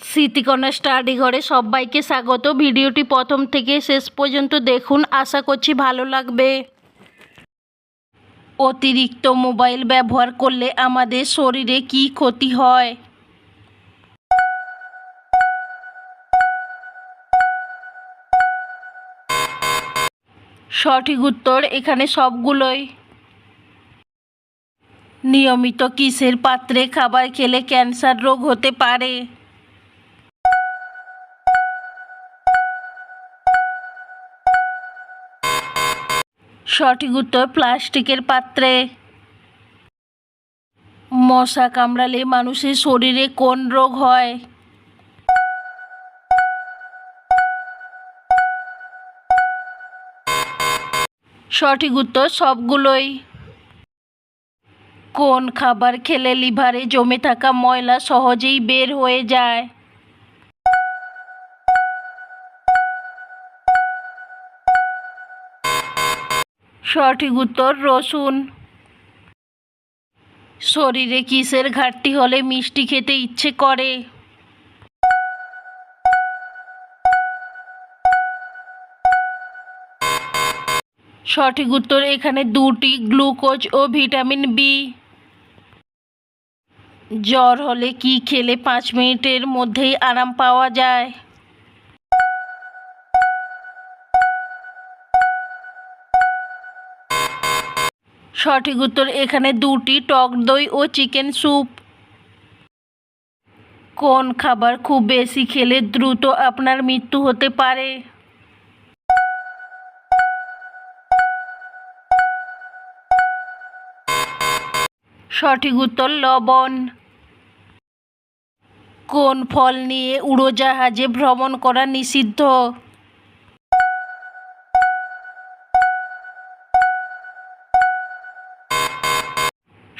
Smritikana study ঘরে সবাইকে স্বাগত। ভিডিওটি প্রথম থেকে শেষ পর্যন্ত দেখুন। আশা করছি ভালো লাগবে। অতিরিক্ত মোবাইল ব্যবহার করলে আমাদের শরীরে কি ক্ষতি হয়? সঠিক উত্তর এখানে সবগুলোই। নিয়মিত কিসের পাত্রে খাবার খেলে ক্যান্সার রোগ হতে পারে? সঠিক উত্তর প্লাস্টিকের পাত্রে। মশা কামড়ালে মানুষের শরীরে কোন রোগ হয়? সঠিক উত্তর সবগুলোই। কোন খাবার খেলে লিভারে জমে থাকা ময়লা সহজেই বের হয়ে যায়? সঠিক উত্তর রসুন। শরীরে কিসের ঘাটতি হলে মিষ্টি খেতে ইচ্ছে করে? সঠিক উত্তর এখানে দুটি, গ্লুকোজ ও ভিটামিন বি জ্বর হলে কি খেলে পাঁচ মিনিটের মধ্যেই আরাম পাওয়া যায়? সঠিক উত্তর এখানে দুটি, টক দই ও চিকেন স্যুপ। কোন খাবার খুব বেশি খেলে দ্রুত আপনার মৃত্যু হতে পারে? সঠিক উত্তর, লবণ। কোন ফল নিয়ে উড়োজাহাজে ভ্রমণ করা নিষিদ্ধ?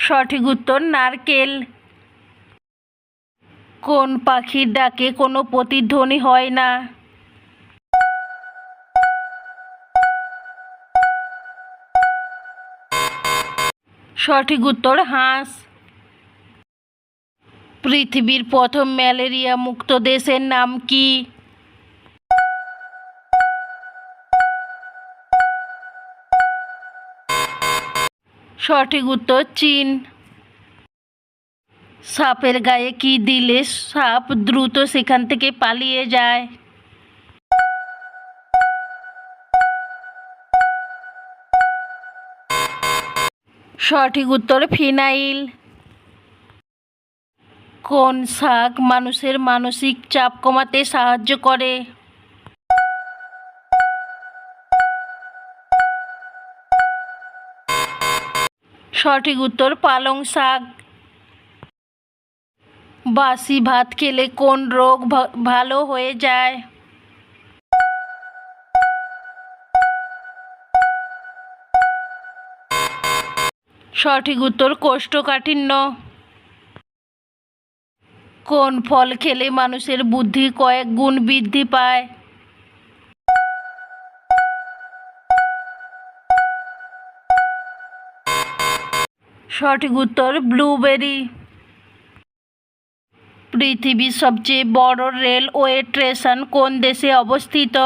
সঠিক উত্তর, নারকেল। কোন পাখির ডাকে কোনো প্রতিধ্বনি হয় না। সঠিক উত্তর, হাঁস। পৃথিবীর প্রথম ম্যালেরিয়া মুক্ত দেশের নাম কি? সঠিক উত্তর চীন। সাপের গায়ে কি দিলে সাপ দ্রুত সেখান থেকে পালিয়ে যায়? সঠিক উত্তর ফিনাইল। কোন শাক মানুষের মানসিক চাপ কমাতে সাহায্য করে? সঠিক উত্তর, পালং শাক। বাসি ভাত খেলে কোন রোগ ভালো হয়ে যায়? সঠিক উত্তর, কোষ্ঠকাঠিন্য। কোন ফল খেলে মানুষের বুদ্ধি কয়েক গুণ বৃদ্ধি পায়? সঠিক উত্তর, ব্লুবেরি। পৃথিবীর সবচেয়ে বড় রেলওয়ে স্টেশন কোন দেশে অবস্থিত?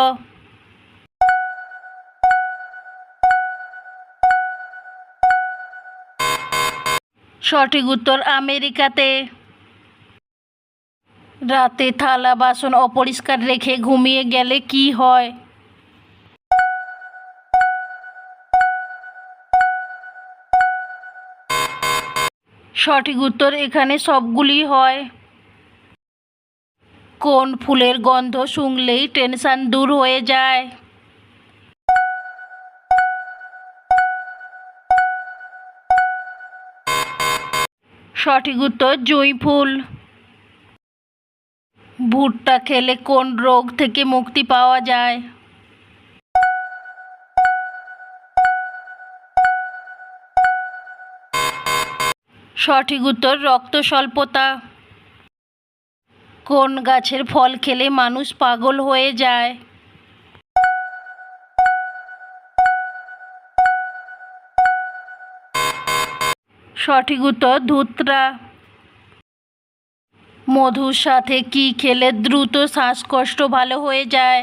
সঠিক উত্তর, আমেরিকাতে। রাতে থালা, বাসন অপরিষ্কার রেখে ঘুমিয়ে গেলে কি হয়? সঠিক উত্তর এখানে সবগুলি হয়। কোন ফুলের গন্ধ শুংলেই টেনশন দূর হয়ে যায়? সঠিক উত্তর, জুঁই ফুল। ভুট্টা খেলে কোন রোগ থেকে মুক্তি পাওয়া যায়? সঠিক উত্তর, রক্ত স্বল্পতা। কোন গাছের ফল খেলে মানুষ পাগল হয়ে যায়? সঠিক উত্তর, ধুতরা। মধুর সাথে কি খেলে দ্রুত শ্বাসকষ্ট ভালো হয়ে যায়?